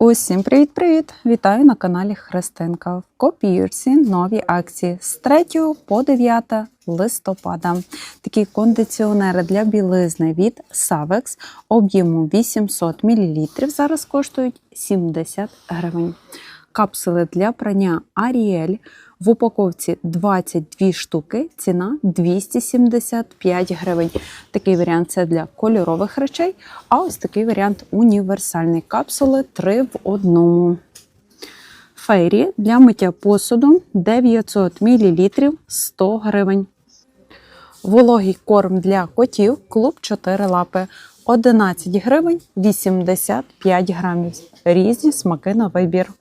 Усім привіт-привіт! Вітаю на каналі Христинка. В копірці нові акції з 3 по 9 листопада. Такі кондиціонери для білизни від Savex об'ємом 800 мл зараз коштують 70 гривень. Капсули для прання Ariel в упаковці 22 штуки, ціна 275 гривень. Такий варіант це для кольорових речей, а ось такий варіант універсальний. Капсули 3 в одному. Фейрі для миття посуду 900 мл 100 гривень. Вологий корм для котів клуб 4 лапи 11 гривень 85 грамів. Різні смаки на вибір.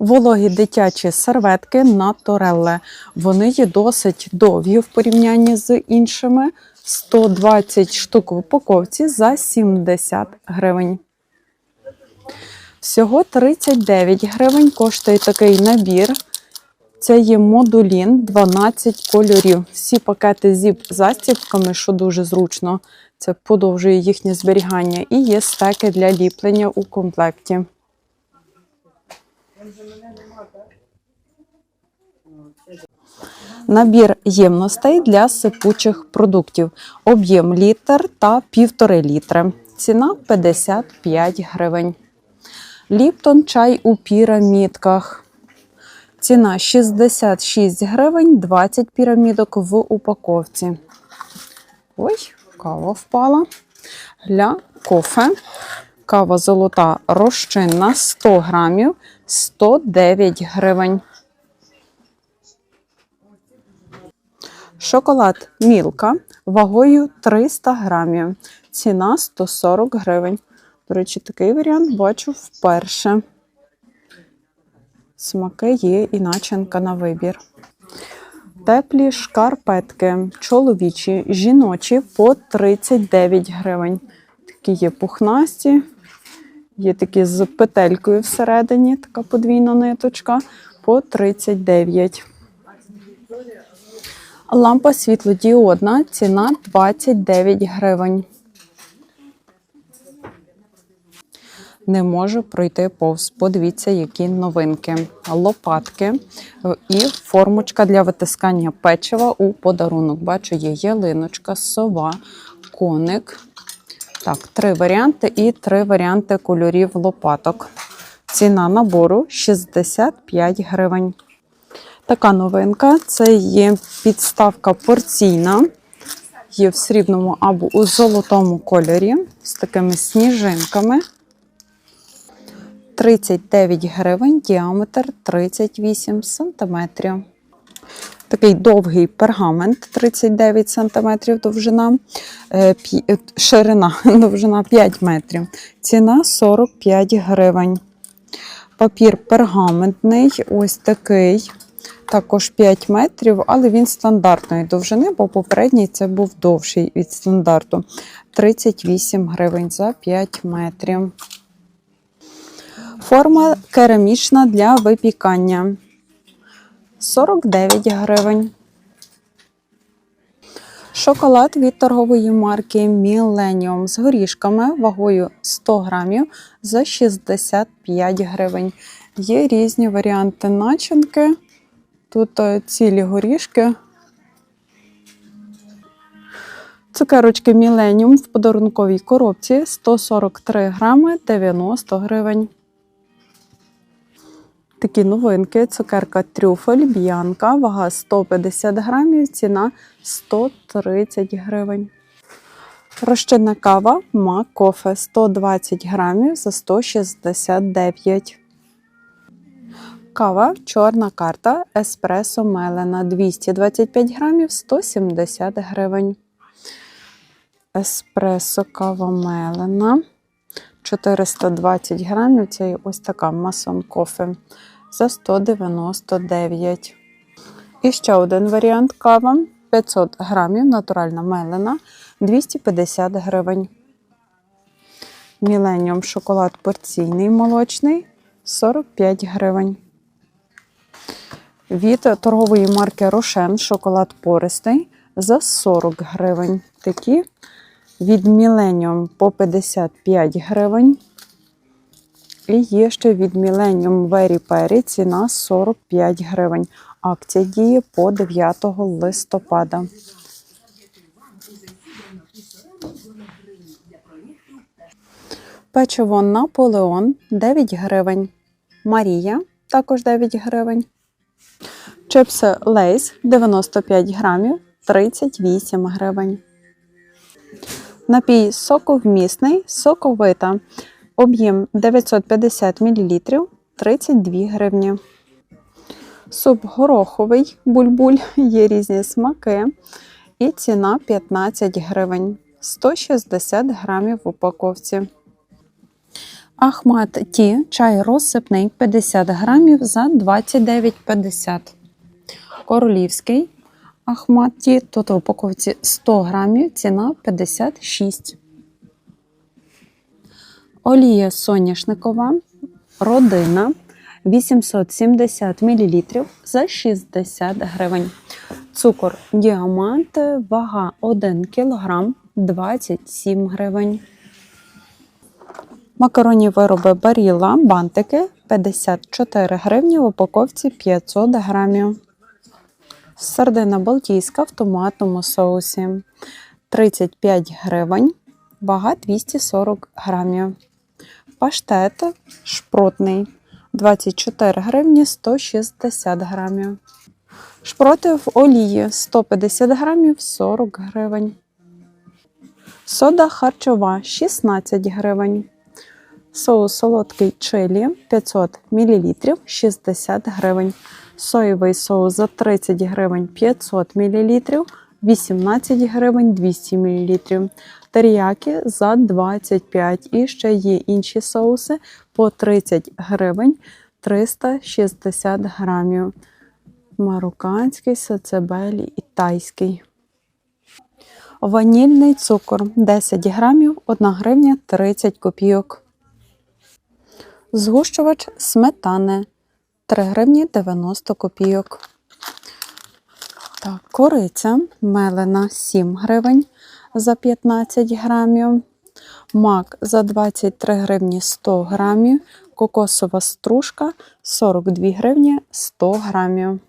Вологі дитячі серветки на Торелле. Вони є досить довгі в порівнянні з іншими. 120 штук в упаковці за 70 гривень. Всього 39 гривень коштує такий набір. Це є модулін 12 кольорів. Всі пакети зіп застібками, що дуже зручно. Це подовжує їхнє зберігання. І є стеки для ліплення у комплекті. Набір ємностей для сипучих продуктів. Об'єм літр та півтори літри. Ціна 55 гривень. Ліптон чай у пірамідках. Ціна 66 гривень, 20 пірамідок в упаковці. Ой, кава впала. Для кофе. Кава золота розчинна 100 грамів, 109 гривень. Шоколад Мілка вагою 300 грамів. Ціна 140 гривень. До речі, такий варіант бачу вперше. Смаки є і начинка на вибір. Теплі шкарпетки чоловічі, жіночі по 39 гривень. Такі є пухнасті, є такі з петелькою всередині, така подвійна ниточка по 39. Лампа світлодіодна, ціна 29 гривень. Не можу пройти повз. Подивіться, які новинки. Лопатки і формочка для витискання печива у подарунок. Бачу, є ялиночка, сова, коник. Так, три варіанти і три варіанти кольорів лопаток. Ціна набору 65 гривень. Така новинка це є підставка порційна. Є в срібному або у золотому кольорі з такими сніжинками. 39 гривень, діаметр 38 сантиметрів. Такий довгий пергамент 39 см довжина, е, ширина довжина 5 метрів. Ціна 45 гривень. Папір пергаментний, ось такий. Також 5 метрів, але він стандартної довжини, бо попередній це був довший від стандарту. 38 гривень за 5 метрів. Форма керамічна для випікання. 49 гривень. Шоколад від торгової марки Millennium з горішками вагою 100 грамів за 65 гривень. Є різні варіанти начинки. Тут е, цілі горішки. Цукерочки Millennium в подарунковій коробці 143 грами 90 гривень. Такі новинки. Цукерка трюфель, б'янка, вага 150 грамів, ціна 130 гривень. Розчинна кава Мак Кофе 120 грамів за 169. Кава чорна карта Еспресо Мелена 225 грамів 170 гривень. Еспресо кава Мелена 420 грамів. Це ось така масон кофе за 199. І ще один варіант кава 500 грамів, натуральна мелена 250 гривень. Міленіум шоколад порційний молочний 45 гривень. Від торгової марки Рошен шоколад пористий за 40 гривень. Такі від Millennium по 55 гривень. І є ще від Millennium Very Perry ціна 45 гривень. Акція діє по 9 листопада. Печиво Наполеон 9 гривень. Марія також 9 гривень. Чипси Лейс 95 грамів 38 гривень. Напій соковмісний, соковита. Об'єм 950 мл 32 гривні. Суп гороховий бульбуль, є різні смаки. І ціна 15 гривень. 160 грамів в упаковці. Ахмат Ті чай розсипний 50 грамів за 29,50. Королівський Ахмат Ті, тут в упаковці 100 грамів, ціна 56. Олія соняшникова, родина 870 мл за 60 гривень. Цукор діамант, вага 1 кг 27 гривень. Макаронні вироби баріла, бантики 54 гривні в упаковці 500 грамів. Сардина балтійська в томатному соусі 35 гривень, вага 240 грамів. Паштет шпротний 24 гривні 160 грамів. Шпроти в олії 150 грамів 40 гривень. Сода харчова 16 гривень. Соус солодкий чилі 500 мл 60 гривень. Соєвий соус за 30 гривень 500 мл 18 гривень 200 мл. Теріяки за 25 і ще є інші соуси по 30 гривень 360 грамів. Марокканський, сацебелі і тайський. Ванільний цукор 10 грамів 1 гривня 30 копійок. Згущувач сметани 3 гривні 90 копійок. Так, кориця мелена 7 гривень за 15 грамів. Мак за 23 гривні 100 грамів. Кокосова стружка 42 гривні 100 грамів.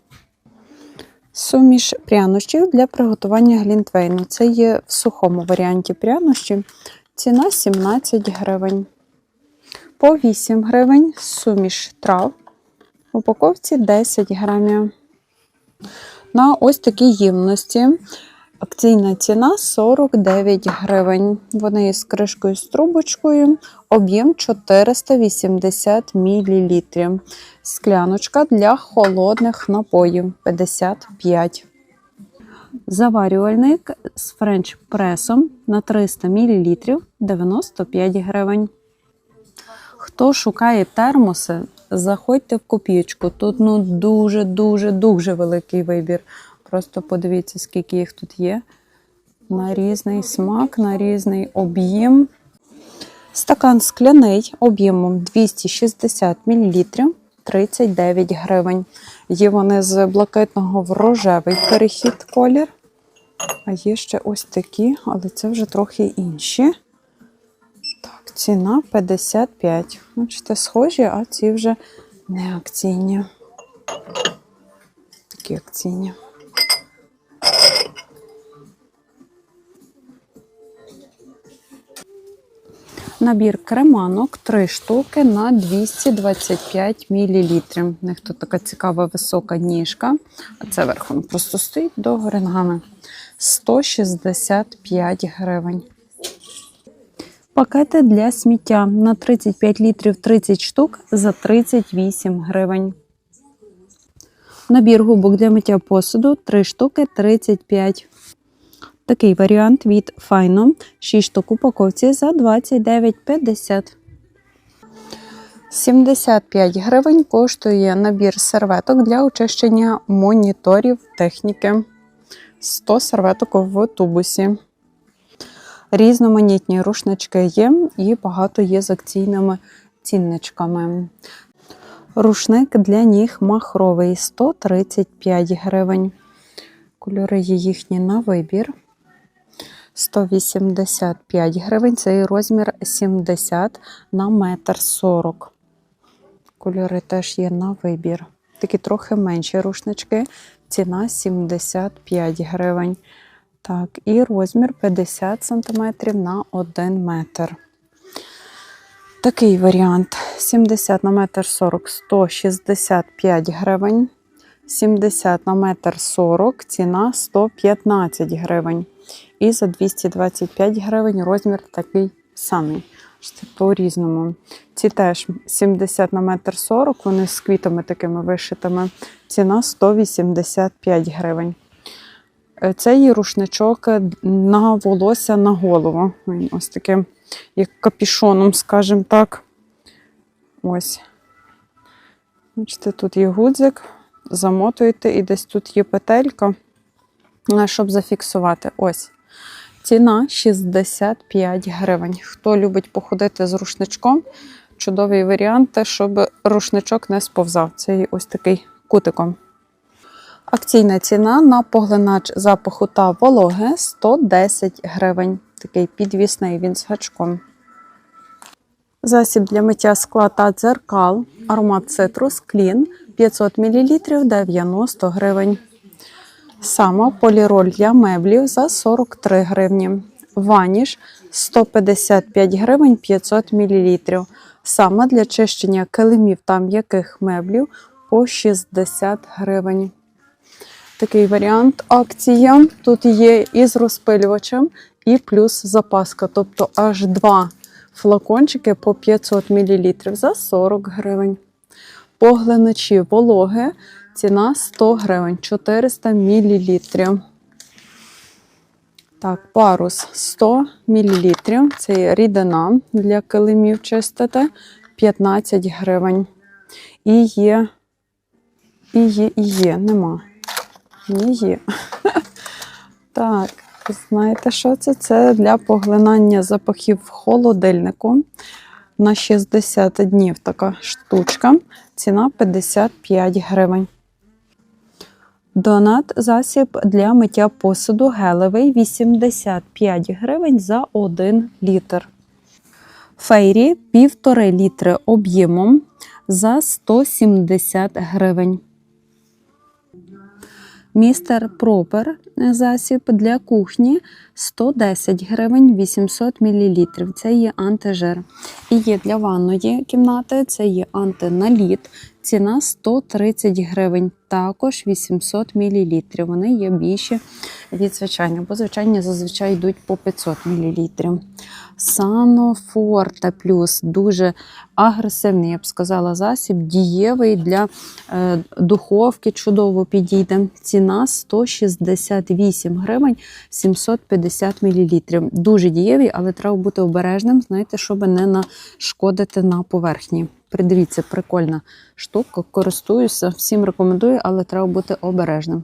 Суміш прянощів для приготування глінтвейну. Це є в сухому варіанті прянощі. Ціна 17 гривень. По 8 гривень суміш трав. В упаковці 10 грамів. На ось такій ємності акційна ціна 49 гривень. Вони з кришкою з трубочкою, об'єм 480 мл. Скляночка для холодних напоїв 55. Заварювальник з френч-пресом на 300 мл 95 гривень. Хто шукає термоси, заходьте в копійку. Тут ну дуже-дуже дуже великий вибір. Просто подивіться, скільки їх тут є. На різний смак, на різний об'єм. Стакан скляний об'ємом 260 мл 39 гривень. Є вони з блакитного в рожевий перехід колір. А є ще ось такі, але це вже трохи інші. Ціна 55. Бачите, схожі, а ці вже не акційні. Такі акційні. Набір креманок 3 штуки на 225 мл. У них тут така цікава висока ніжка, а це верхом просто стоїть до ногами. 165 гривень. Пакети для сміття на 35 літрів 30 штук за 38 гривень. Набір губок для миття посуду 3 штуки 35. Такий варіант від Файно 6 штук упаковці за 29,50. 75 гривень коштує набір серветок для очищення моніторів техніки. 100 серветок в тубусі. Різноманітні рушнички є і багато є з акційними цінничками. Рушник для ніг махровий 135 гривень. Кольори є їхні на вибір. 185 гривень. Це розмір 70 на метр 40. Кольори теж є на вибір. Такі трохи менші рушнички. Ціна 75 гривень. Так, і розмір 50 см на 1 метр. Такий варіант: 70 на метр 40 165 гривень. 70 на метр 40, ціна 115 гривень. І за 225 гривень розмір такий самий. По-різному. Ці теж 70 на метр 40, вони з квітами такими вишитими. Ціна 185 гривень. Е, Це є рушничок на волосся на голову. Він ось таким, як капішоном, скажімо так. Ось. Бачите, тут є гудзик, замотуєте, і десь тут є петелька, е, щоб зафіксувати. Ось. Ціна 65 гривень. Хто любить походити з рушничком, чудовий варіант, щоб рушничок не сповзав. Це ось такий кутиком. Акційна ціна на поглинач запаху та вологи 110 гривень. Такий підвісний він з гачком. Засіб для миття скла та дзеркал, аромат цитрус, клін 500 мл 90 гривень. Сама поліроль для меблів за 43 гривні. Ваніш 155 гривень 500 мл. Сама для чищення килимів та м'яких меблів по 60 гривень. Такий варіант акція. Тут є і з розпилювачем, і плюс запаска. Тобто аж два флакончики по 500 мл за 40 гривень. Поглиначі вологи. Ціна 100 гривень, 400 мл. Так, парус 100 мл. Це рідина для килимів чистити 15 гривень. І є, і є, і є, нема. Не. Так, знаєте, що це? Це для поглинання запахів в холодильнику. На 60 днів така штучка. Ціна 55 гривень. Донат засіб для миття посуду гелевий 85 гривень за 1 літр. Фейрі 1,5 літри об'ємом за 170 гривень. Містер Пропер засіб для кухні 110 гривень 800 мл. Це є антижир. І є для ванної кімнати, це є антиналіт. Ціна 130 гривень, також 800 мл. Вони є більші від звичайних, бо звичайні зазвичай йдуть по 500 мл. Санофорте плюс дуже агресивний, я б сказала, засіб, дієвий для е, духовки, чудово підійде. Ціна 168 гривень 750 мл. Дуже дієвий, але треба бути обережним, знаєте, щоб не нашкодити на поверхні. Придивіться, прикольна штука, користуюся, всім рекомендую, але треба бути обережним.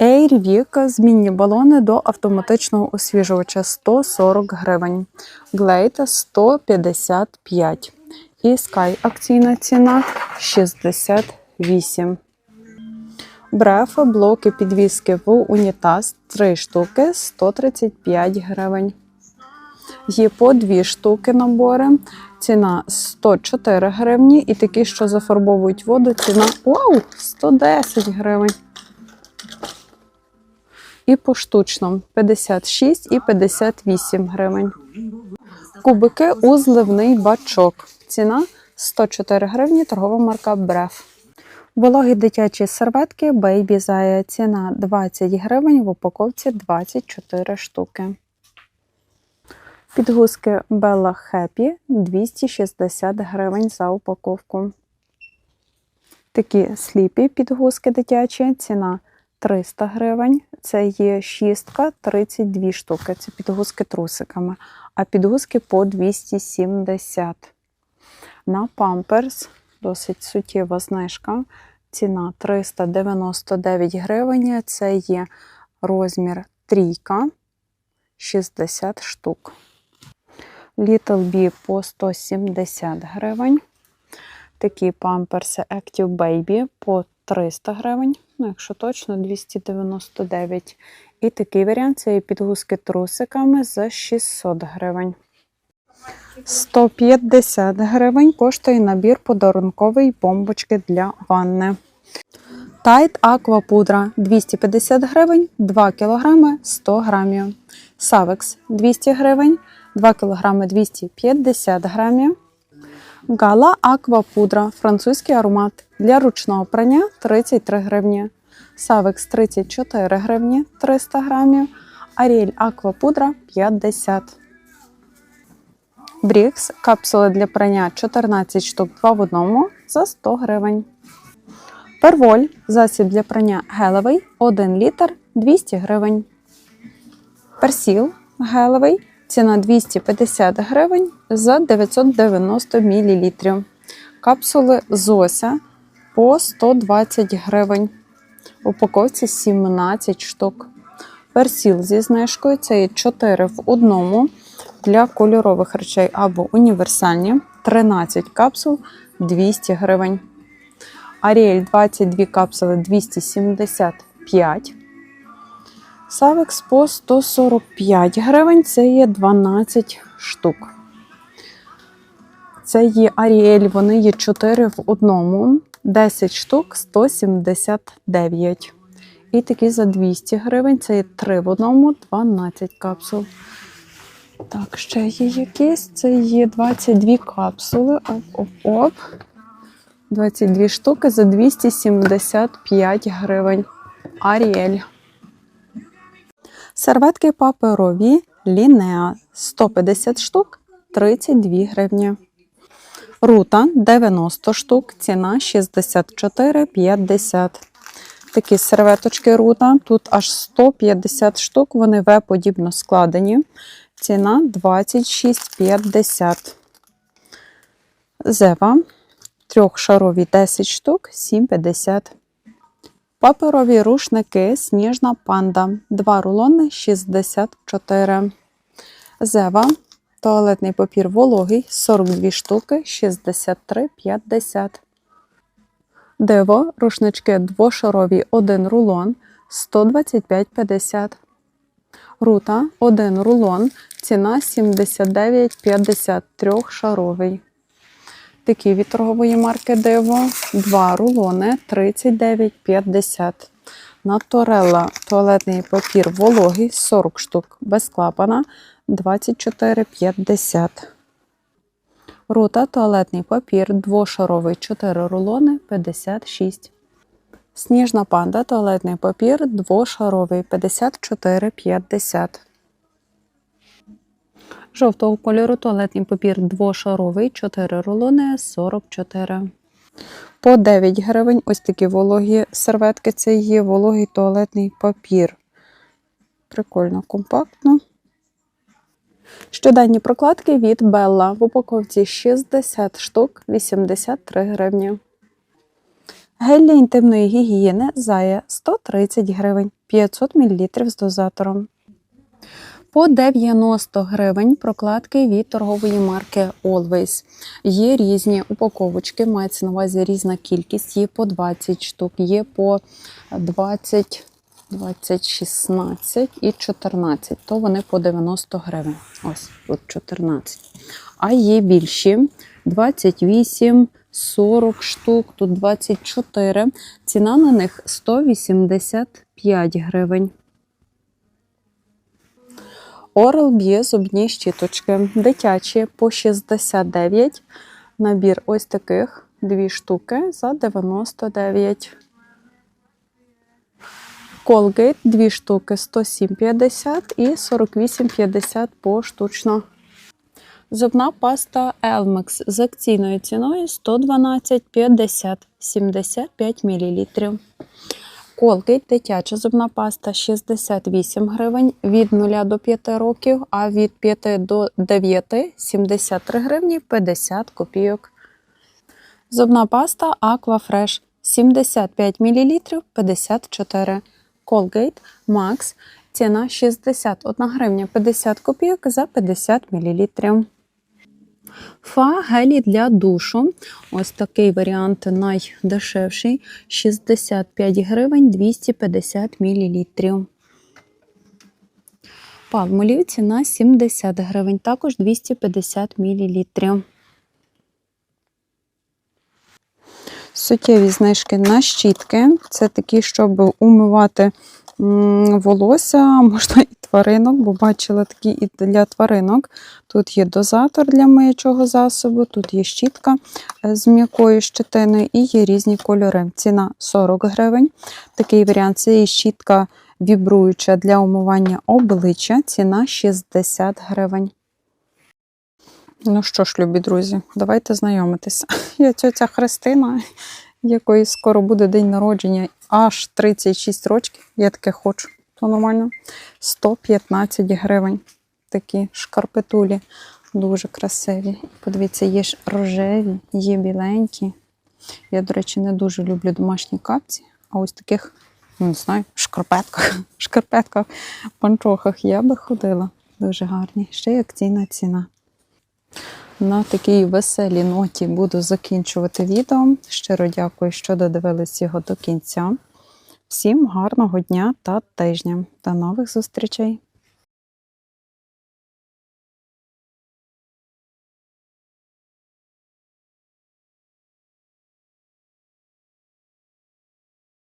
Airwick змінні балони до автоматичного освіжувача 140 гривень. Glade 155. І Sky акційна ціна 68. Бреф блоки підвіски в унітаз 3 штуки 135 гривень. Є по 2 штуки набори. Ціна 104 гривні. І такі, що зафарбовують воду, ціна вау, 110 гривень. І поштучно 56 і 58 гривень. Кубики у зливний бачок. Ціна 104 гривні, торгова марка Бреф. Вологі дитячі серветки Baby Zaya. Ціна 20 гривень, в упаковці 24 штуки. Підгузки Bella Happy 260 гривень за упаковку. Такі сліпі підгузки дитячі. Ціна 300 гривень. Це є шістка 32 штуки. Це підгузки трусиками. А підгузки по 270. На памперс досить суттєва знижка. Ціна 399 гривень. Це є розмір трійка 60 штук. Little Bee по 170 гривень. Такі памперси Active Baby по 300 гривень, ну, якщо точно, 299. І такий варіант це підгузки трусиками за 600 гривень. 150 гривень коштує набір подарунковий бомбочки для ванни. Тайт Аква пудра 250 гривень, 2 кг 100 грамів. Савекс 200 гривень, 2 кг 250 грамів. Гала Аква пудра французький аромат для ручного прання 33 гривні. Савекс 34 гривні 300 грамів. Аріель Аква пудра 50 Брікс капсули для прання 14 штук 2 в одному за 100 гривень. Перволь засіб для прання гелевий 1 літр 200 гривень. Персіл гелевий ціна 250 гривень за 990 мл. Капсули Зося по 120 гривень. Упаковці 17 штук. Персіл зі знижкою це є 4 в одному для кольорових речей або універсальні. 13 капсул 200 гривень. Аріель 22 капсули 275. Савекс по 145 гривень. Це є 12 штук. Це є Аріель, вони є 4 в одному, 10 штук 179. І такі за 200 гривень. Це є 3 в одному, 12 капсул. Так, ще є якісь. Це є 22 капсули. Оп-оп-оп. 22 штуки за 275 гривень. Аріель. Серветки паперові Лінеа 150 штук 32 гривні. Рута 90 штук, ціна 64,50. Такі серветочки рута. Тут аж 150 штук, вони В-подібно складені. Ціна 26,50. Зева трьохшарові 10 штук 7,50. Паперові рушники Сніжна панда. 2 рулони 64. Зева. Туалетний папір вологий 42 штуки 63,50. Диво. Рушнички двошарові 1 рулон 125,50. Рута 1 рулон. Ціна 79,50 трьохшаровий. Такі від торгової марки Диво. Два рулони 39,50. Наторелла туалетний папір вологий 40 штук без клапана 24,50. Рута туалетний папір двошаровий 4 рулони 56. Сніжна панда туалетний папір двошаровий 54,50. Жовтого кольору туалетний папір двошаровий, 4 рулони 44. По 9 гривень ось такі вологі серветки. Це є вологий туалетний папір. Прикольно, компактно. Щоденні прокладки від Белла в упаковці 60 штук 83 гривні. Гель для інтимної гігієни Зая 130 гривень 500 мл з дозатором. По 90 гривень прокладки від торгової марки Always. Є різні упаковочки, мається на увазі різна кількість, є по 20 штук, є по 20, 20, 16 і 14, то вони по 90 гривень. Ось тут 14. А є більші 28, 40 штук, тут 24. Ціна на них 185 гривень. Oral B зубні щіточки. Дитячі по 69. Набір ось таких дві штуки за 99. Colgate дві штуки 107,50 і 48,50 поштучно. Зубна паста Elmex з акційною ціною 112,50 75 мл. Colgate дитяча зубна паста 68 гривень від 0 до 5 років, а від 5 до 9 73 гривні 50 копійок. Зубна паста Aquafresh 75 мл 54. Colgate Max ціна 61 гривня 50 копійок за 50 мл. Фа гелі для душу. Ось такий варіант найдешевший 65 гривень 250 мл. пальмолів ціна 70 гривень, також 250 мл. Суттєві знижки на щітки. Це такі, щоб умивати волосся, можна і тваринок, бо бачила такі і для тваринок. Тут є дозатор для миючого засобу, тут є щітка е, з м'якою щетиною і є різні кольори. Ціна 40 гривень. Такий варіант це і щітка вібруюча для умивання обличчя. Ціна 60 гривень. Ну що ж, любі друзі, давайте знайомитися. Я тьотя Христина, якої скоро буде день народження, аж 36 років. Я таке хочу. То нормально. 115 гривень. Такі шкарпетулі. Дуже красиві. Подивіться, є ж рожеві, є біленькі. Я, до речі, не дуже люблю домашні капці, а ось таких, ну, не знаю, шкарпетках, шкарпетках, панчохах я би ходила. Дуже гарні. Ще й акційна ціна. На такій веселій ноті буду закінчувати відео. Щиро дякую, що додивились його до кінця. Всім гарного дня та тижня. До нових зустрічей!